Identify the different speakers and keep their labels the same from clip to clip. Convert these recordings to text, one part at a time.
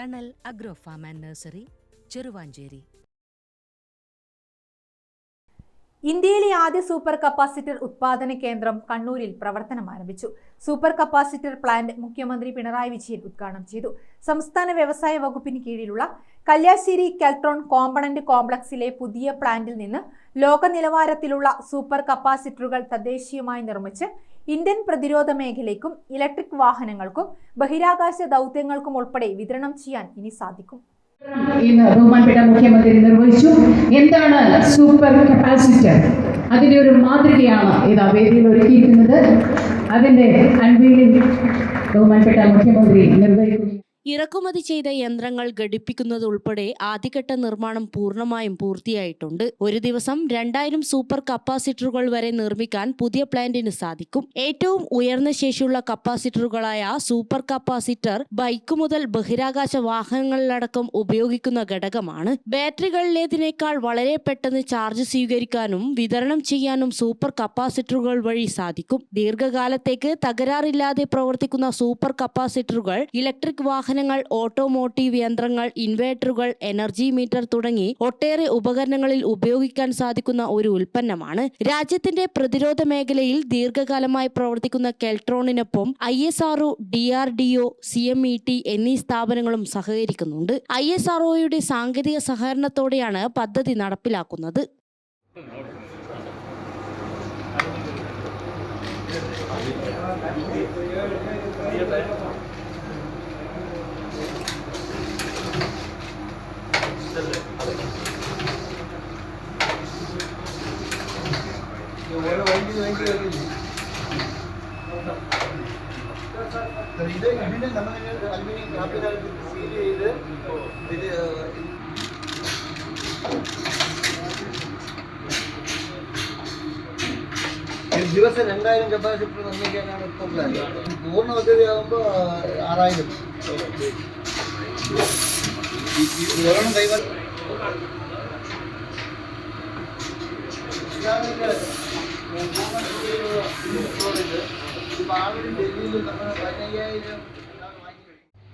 Speaker 1: Thanal agro farm and nursery Cheruvancheri.
Speaker 2: ഇന്ത്യയിലെ ആദ്യ super capacitor ഉത്പാദന കേന്ദ്രം കണ്ണൂരിൽ പ്രവർത്തനം ആരംഭിച്ചു. സൂപ്പർ കപ്പാസിറ്റർ പ്ലാന്റ് മുഖ്യമന്ത്രി പിണറായി വിജയൻ ഉദ്ഘാടനം ചെയ്തു. സംസ്ഥാന വ്യവസായ വകുപ്പിന് കീഴിലുള്ള കല്യാശ്ശേരി കെൽട്രോൺ കോമ്പണന്റ് കോംപ്ലക്സിലെ പുതിയ പ്ലാന്റിൽ നിന്ന് ലോക നിലവാരത്തിലുള്ള സൂപ്പർ കപ്പാസിറ്ററുകൾ തദ്ദേശീയമായി നിർമ്മിച്ച് ഇന്ത്യൻ പ്രതിരോധ മേഖലയ്ക്കും ഇലക്ട്രിക് വാഹനങ്ങൾക്കും ബഹിരാകാശ ദൗത്യങ്ങൾക്കും ഉൾപ്പെടെ വിതരണം ചെയ്യാൻ ഇനി സാധിക്കും.
Speaker 3: ഇന്ന് ബഹുമാനപ്പെട്ട മുഖ്യമന്ത്രി നിർവഹിച്ചു. എന്താണ് സൂപ്പർ കപ്പാസിറ്റർ അതിന്റെ ഒരു മാതൃകയാണ് ഇത് വേദിയിൽ ഒരുക്കിയിരിക്കുന്നത്. അതിന്റെ അൺവീലിംഗ് ബഹുമാനപ്പെട്ട മുഖ്യമന്ത്രി നിർവഹിക്കുകയും
Speaker 4: ഇറക്കുമതി ചെയ്ത യന്ത്രങ്ങൾ ഘടിപ്പിക്കുന്നത് ഉൾപ്പെടെ ആദ്യഘട്ട നിർമ്മാണം പൂർണമായും പൂർത്തിയായിട്ടുണ്ട്. ഒരു ദിവസം രണ്ടായിരം സൂപ്പർ കപ്പാസിറ്ററുകൾ വരെ നിർമ്മിക്കാൻ പുതിയ പ്ലാന്റിന് സാധിക്കും. ഏറ്റവും ഉയർന്ന ശേഷിയുള്ള കപ്പാസിറ്ററുകളായ സൂപ്പർ കപ്പാസിറ്റർ ബൈക്ക് മുതൽ ബഹിരാകാശ വാഹനങ്ങളിലടക്കം ഉപയോഗിക്കുന്ന ഘടകമാണ്. ബാറ്ററികളിലേതിനേക്കാൾ വളരെ പെട്ടെന്ന് ചാർജ് സ്വീകരിക്കാനും വിതരണം ചെയ്യാനും സൂപ്പർ കപ്പാസിറ്ററുകൾ വഴി സാധിക്കും. ദീർഘകാലത്തേക്ക് തകരാറില്ലാതെ പ്രവർത്തിക്കുന്ന സൂപ്പർ കപ്പാസിറ്ററുകൾ ഇലക്ട്രിക് വാഹനങ്ങൾ ഓട്ടോമോട്ടീവ് യന്ത്രങ്ങൾ ഇൻവേർട്ടറുകൾ എനർജി മീറ്റർ തുടങ്ങി ഒട്ടേറെ ഉപകരണങ്ങളിൽ ഉപയോഗിക്കാൻ സാധിക്കുന്ന ഒരു ഉൽപ്പന്നമാണ്. രാജ്യത്തിന്റെ പ്രതിരോധ മേഖലയിൽ ദീർഘകാലമായി പ്രവർത്തിക്കുന്ന കെൽട്രോണിനൊപ്പം I S R O D R D O C M E T എന്നീ സ്ഥാപനങ്ങളും സഹകരിക്കുന്നുണ്ട്. ഐ എസ് ആർഒയുടെ സാങ്കേതിക സഹകരണത്തോടെയാണ് പദ്ധതി നടപ്പിലാക്കുന്നത്.
Speaker 5: ഇത് ഇതിന് നമ്മൾ അലുമിനിയം കാപ്പിനകത്ത് സീൽ ചെയ്ത് ഇത് ദിവസം രണ്ടായിരം കപ്പാസിറ്റർ നിർമ്മിക്കാനാണ് ഇപ്പം പ്ലാൻ പൂർണ പദ്ധതിയാകുമ്പോൾ ആറായിരം.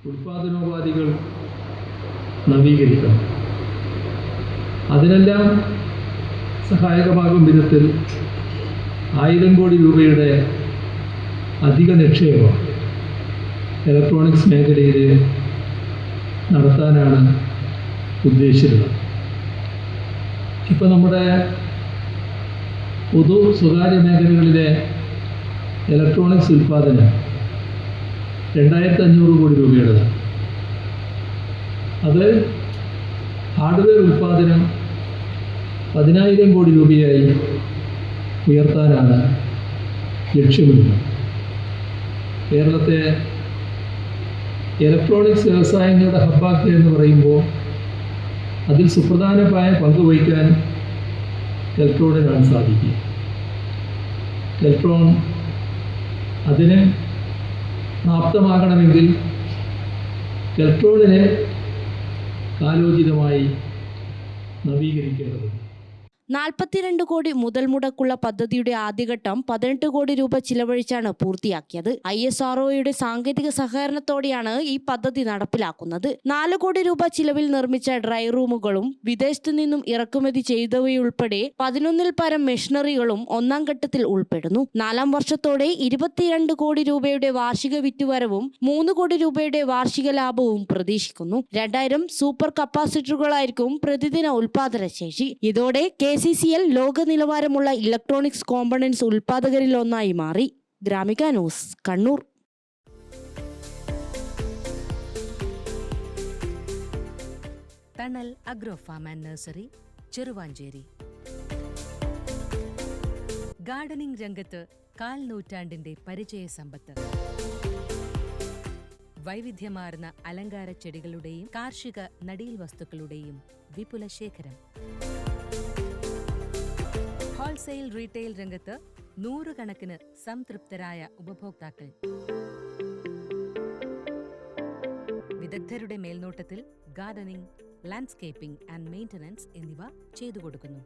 Speaker 6: ഉൽപാദനോപാധികൾ നവീകരിക്കണം. അതിനെല്ലാം സഹായകമാകും വിധത്തിൽ ആയിരം കോടി രൂപയുടെ അധിക നിക്ഷേപം ഇലക്ട്രോണിക്സ് മേഖലയിൽ നടത്താനാണ് ഉദ്ദേശിച്ചിരുന്നത്. ഇപ്പോൾ നമ്മുടെ പൊതു സ്വകാര്യ മേഖലകളിലെ ഇലക്ട്രോണിക്സ് ഉൽപ്പാദനം രണ്ടായിരത്തി അഞ്ഞൂറ് കോടി രൂപയുടേതാണ്. അത് ഹാർഡ്വെയർ ഉൽപ്പാദനം പതിനായിരം കോടി രൂപയായി ഉയർത്താനാണ് ലക്ഷ്യമിടുന്നത്. കേരളത്തെ ഇലക്ട്രോണിക്സ് വ്യവസായങ്ങളുടെ ഹബ്ബാക്കുക എന്ന് പറയുമ്പോൾ അതിൽ സുപ്രധാനമായ പങ്ക് വഹിക്കാൻ കെൽട്രോണിനാണ് സാധിക്കുക കെൽട്രോൺ അതിന് പ്രാപ്തമാകണമെങ്കിൽ കെൽട്രോണിനെ കാലോചിതമായി നവീകരിക്കേണ്ടതുണ്ട്.
Speaker 4: നാൽപ്പത്തിരണ്ട് കോടി മുതൽ മുടക്കുള്ള പദ്ധതിയുടെ ആദ്യഘട്ടം പതിനെട്ട് കോടി രൂപ ചിലവഴിച്ചാണ് പൂർത്തിയാക്കിയത്. ഐ എസ് ആർ ഒയുടെ സാങ്കേതിക സഹകരണത്തോടെയാണ് ഈ പദ്ധതി നടപ്പിലാക്കുന്നത്. നാല് കോടി രൂപ ചിലവിൽ നിർമ്മിച്ച ഡ്രൈ റൂമുകളും വിദേശത്തു നിന്നും ഇറക്കുമതി ചെയ്തവയുൾപ്പെടെ പതിനൊന്നിൽ പരം മെഷീനറികളും ഒന്നാം ഘട്ടത്തിൽ ഉൾപ്പെടുന്നു. നാലാം വർഷത്തോടെ ഇരുപത്തിരണ്ട് കോടി രൂപയുടെ വാർഷിക വിറ്റുവരവും മൂന്ന് കോടി രൂപയുടെ വാർഷിക ലാഭവും പ്രതീക്ഷിക്കുന്നു. രണ്ടായിരം സൂപ്പർ കപ്പാസിറ്ററുകളായിരിക്കും പ്രതിദിന ഉൽപാദന ശേഷി ഇതോടെ കെ സി സി എൽ ലോക നിലവാരമുള്ള ഇലക്ട്രോണിക്സ് കോമ്പണൻസ് ഉൽപാദകരിൽ ഒന്നായി മാറി. Gramika news Kannur.
Speaker 1: Thanal agro farm and nursery Cheruvancheri. Gardening രംഗത്ത് കാൽ നൂറ്റാണ്ടിന്റെ പരിചയ സമ്പത്ത്. വൈവിധ്യമാർന്ന അലങ്കാര ചെടികളുടെയും കാർഷിക നടീൽ വസ്തുക്കളുടെയും വിപുല ശേഖരം ഹോൾസെയിൽ റീറ്റെയിൽ രംഗത്ത് നൂറുകണക്കിന് സംതൃപ്തരായ ഉപഭോക്താക്കൾ. വിദഗ്ധരുടെ മേൽനോട്ടത്തിൽ ഗാർഡനിംഗ് ലാൻഡ്സ്കേപ്പിംഗ് ആൻഡ് മെയിന്റനൻസ് എന്നിവ ചെയ്തു കൊടുക്കുന്നു